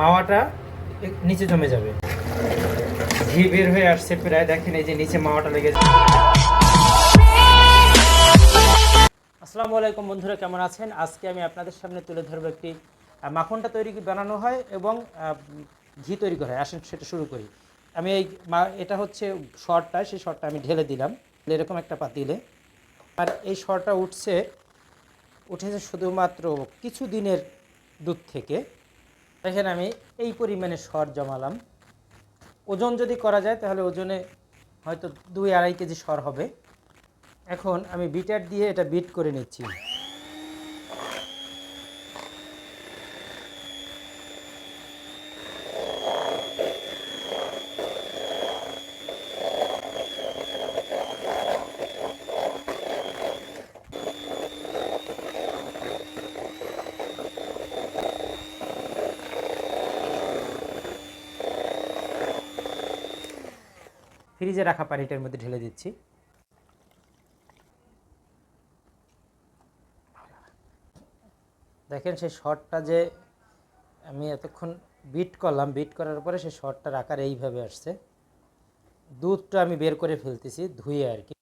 মাওয়াটা নিচে জমে যাবে। ঘি বের হয়ে আসছে প্রায়, দেখেন এই যে নিচে মাওয়াটা লেগে যাবে আসসালামু আলাইকুম বন্ধুরা, কেমন আছেন? আজকে আমি আপনাদের সামনে তুলে ধরবো একটি মাখনটা তৈরি বানানো হয় এবং ঘি তৈরি করা হয়। আসেন সেটা শুরু করি। আমি এই এটা হচ্ছে শর্টটা সেই শর্টটা আমি ঢেলে দিলাম। এরকম একটা পাতিলে। আর এই শর্টটা উঠছে, উঠেছে শুধুমাত্র কিছু দিনের দুধ থেকে। দেখেন আমি এই পরিমাণে সর জমালাম। ওজন যদি করা যায় তাহলে ওজনে হয়তো দুই আড়াই কেজি সর হবে। এখন আমি বিটার দিয়ে এটা বিট করে নিচ্ছি। ফ্রিজে রাখা পানিটার মধ্যে ঢেলে দিচ্ছি। দেখেন সেই শর্টটা যে আমি এতক্ষণ বিট করলাম, বিট করার পরে সেই শর্টটার আকার এইভাবে আসছে। দুধটা আমি বের করে ফেলতেছি, ধুয়ে আর কি।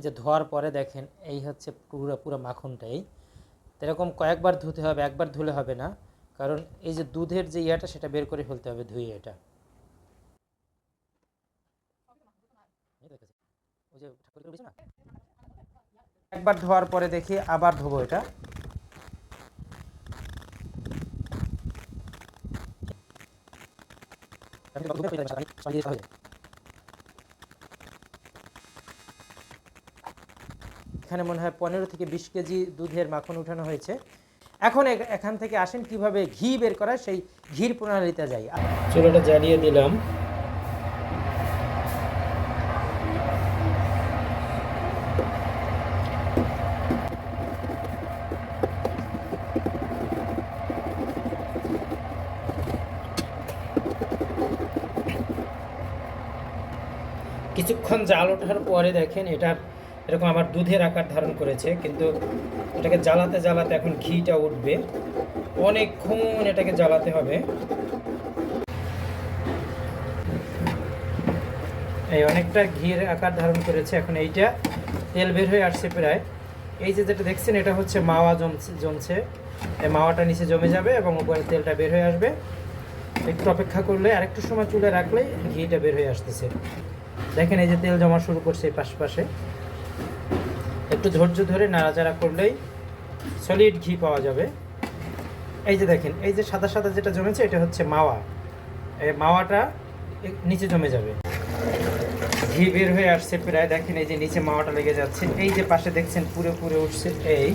এই যে ধোয়ার পরে দেখেন, এই হচ্ছে পুরো পুরো মাখনটাই এরকম কয়েকবার ধুতে হবে, একবার ধুলে হবে না। কারণ এই যে দুধের যে ইয়াটা, সেটা বের করে ফেলতে হবে ধুয়ে এটা? একবার ধোয়ার পরে দেখি, আবার ধোবো এটা। হয়ে এখানে মনে হয় পনেরো থেকে বিশ কেজি দুধের মাখন উঠানো হয়েছে। এখন এখান থেকে আসেন, কীভাবে ঘি বের করা সেই ঘির প্রণালীতে যাই। চুলোটা জ্বালিয়ে দিলাম। কিছুক্ষণ জাল ওঠার পরে দেখেন এটা এরকম আমার দুধের আকার ধারণ করেছে, কিন্তু এটাকে জ্বালাতে জ্বালাতে এখন ঘিটা উঠবে। অনেকক্ষণ এটাকে জ্বালাতে হবে। এই অনেকটা ঘির আকার ধারণ করেছে এখন এইটা। তেল বের হয়ে আসছে প্রায়। এই যে যেটা দেখছেন, এটা হচ্ছে মাওয়া জমছে জমছে। এই মাওয়াটা নিচে জমে যাবে এবং উপরে তেলটা বের হয়ে আসবে। একটু অপেক্ষা করলে আরেকটু সময় চুলে রাখলেই ঘিটা বের হয়ে আসতেছে। দেখেন এই যে তেল জমা শুরু করছে এই পাশে একটু ধৈর্য ধরে নাড়াচাড়া করলেই সলিড ঘি পাওয়া যাবে। এই যে দেখেন, এই যে সাদা সাদা যেটা জমেছে, এটা হচ্ছে মাওয়া। এই মাওয়াটা নিচে জমে যাবে। ঘি বের হয়ে আসছে প্রায়, দেখেন এই যে নিচে মাওয়াটা লেগে যাচ্ছে। এই যে পাশে দেখছেন, পুরো পুরো উঠছে এই।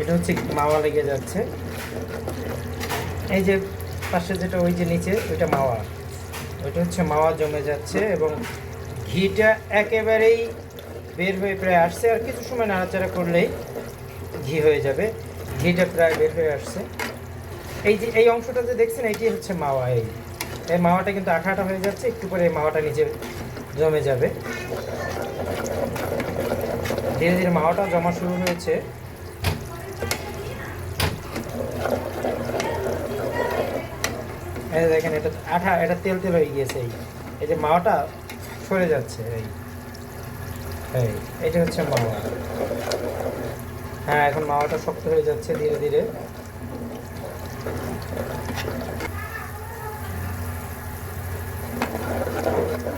এটা হচ্ছে মাওয়া লেগে যাচ্ছে। এই যে পাশে যেটা, ওই যে নিচে, ওইটা মাওয়া। ওইটা হচ্ছে মাওয়া জমে যাচ্ছে এবং ঘিটা একেবারেই বের হয়ে প্রায় আসছে আর কিছু সময় নাড়াচাড়া করলেই ঘি হয়ে যাবে। ঘিটা প্রায় বের হয়ে আসছে। এই যে, এই অংশটা যে দেখছেন এইটি হচ্ছে মাওয়া। এই এই মাওয়াটা কিন্তু আঠা আঠা হয়ে যাচ্ছে, একটু পরে এই মাওয়াটা নিচে জমে যাবে। ধীরে ধীরে মাওয়াটা জমা শুরু হয়েছে। দেখেন, এটা আঠা, এটা তেল তেল হয়ে গিয়েছে। এই এই যে মাওয়াটা সরে যাচ্ছে, এই। এই এটা হচ্ছে মাওয়া। হ্যাঁ এখন মাওয়াটা শক্ত হয়ে যাচ্ছে ধীরে ধীরে।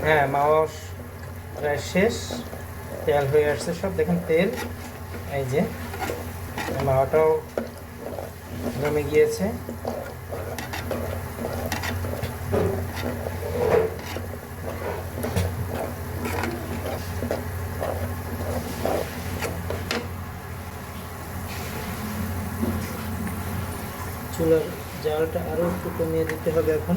হ্যাঁ মাওয়া প্রায় শেষ। তেল হয়ে আসছে সব। দেখেন তেল। এই যে, মাওয়াটাও জমে গিয়েছে। চুলার জালটা আরও একটু কমিয়ে দিতে হবে এখন।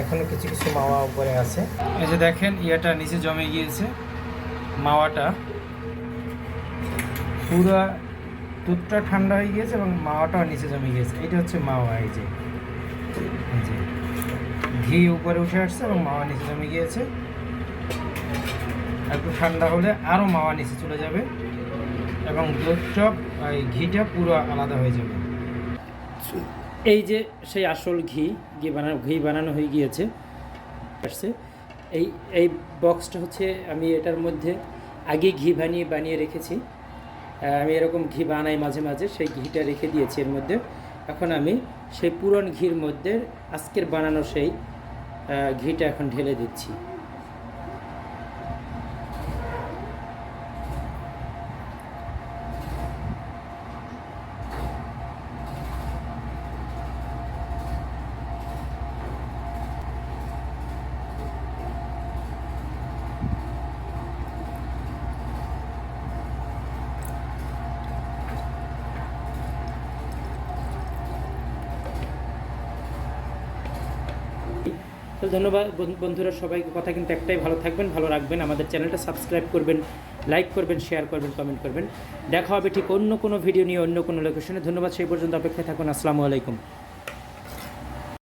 এখনও কিছু কিছু মাওয়া উপরে আছে। এই যে দেখেন, ইয়াটা নিচে জমে গিয়েছে, মাওয়াটা। পুরো দুধটা ঠান্ডা হয়ে গিয়েছে এবং মাওয়াটাও নিচে জমে গিয়েছে। এটা হচ্ছে মাওয়া এই যে। ঘি উপরে উঠে আসছে এবং মাওয়া নিচে জমে গিয়েছে। একটু ঠান্ডা হলে আরও মাওয়া নিচে চলে যাবে এবং দুধটা এই ঘিটা পুরো আলাদা হয়ে যাবে। এই যে সেই আসল ঘি ঘি বানানো ঘি বানানো হয়ে গিয়েছে, আসছে। এই এই বক্সটা হচ্ছে আমি এটার মধ্যে আগে ঘি বানিয়ে বানিয়ে রেখেছি। আমি এরকম ঘি বানাই মাঝে মাঝে, সেই ঘিটা রেখে দিয়েছি এর মধ্যে। এখন আমি সেই পুরন ঘির মধ্যে আজকের বানানো সেই ঘিটা এখন ঢেলে দিচ্ছি। ধন্যবাদ। বন্ধু- বন্ধুরা সবাই কথা কিন্তু একটাই, ভালো থাকবেন, ভালো রাখবেন। আমাদের চ্যানেলটা সাবস্ক্রাইব করবেন, লাইক করবেন, শেয়ার করবেন, কমেন্ট করবেন। দেখা হবে ঠিক অন্য কোনো ভিডিও নিয়ে অন্য কোনো লোকেশনে। ধন্যবাদ, সেই পর্যন্ত অপেক্ষায় থাকুন। আসসালামু আলাইকুম।